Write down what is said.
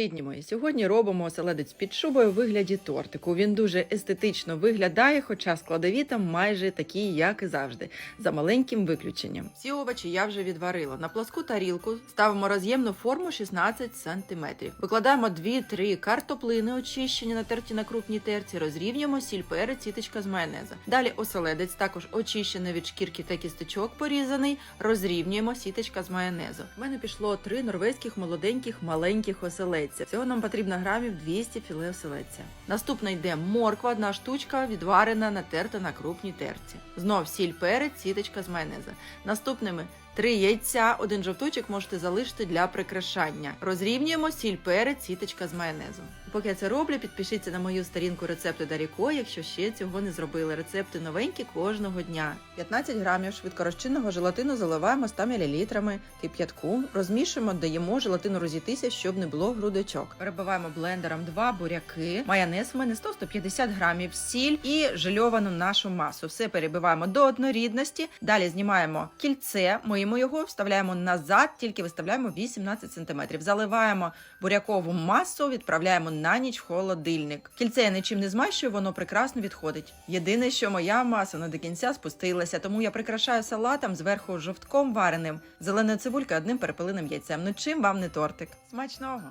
Рідні сьогодні робимо оселедець під шубою у вигляді тортику. Він дуже естетично виглядає, хоча складові там майже такі, як і завжди, за маленьким виключенням. Всі овочі я вже відварила. На пласку тарілку ставимо роз'ємну форму 16 см. Викладаємо 2-3 картоплини, очищені, натерті на крупній терці, розрівнюємо сіль, перець, сіточка з майонеза. Далі оселедець, також очищений від шкірки та кісточок порізаний, розрівнюємо сіточка з майонезу. У мене пішло три норвезьких молоденьких маленьких оселедця. Всього нам потрібно грамів 200 філе оселедця. Наступна йде морква, одна штучка, відварена, натерта на крупній терці. Знов сіль, перець, сіточка з майонеза. Наступними Три яйця, один жовточок можете залишити для прикрашання. Розрівнюємо сіль, перець, сіточка з майонезом. Поки я це роблю, підпишіться на мою сторінку рецепту Даріко, якщо ще цього не зробили. Рецепти новенькі кожного дня. 15 грамів швидкорозчинного желатину заливаємо 100 мл кип'ятку, розмішуємо, даємо желатину розійтися, щоб не було грудочок. Перебиваємо блендером два буряки, майонез в мене 100-150 грамів, сіль і жильовану нашу масу. Все перебиваємо до однорідності. Далі знімаємо кільце, миємо його, вставляємо назад, тільки виставляємо 18 см. Заливаємо бурякову масу, відправляємо на ніч в холодильник. Кільце я нічим не змащую, воно прекрасно відходить. Єдине, що моя маса не до кінця спустилася, тому я прикрашаю салатом зверху жовтком вареним, зеленою цибулькою, одним перепелиним яйцем. Ну чим вам не тортик? Смачного!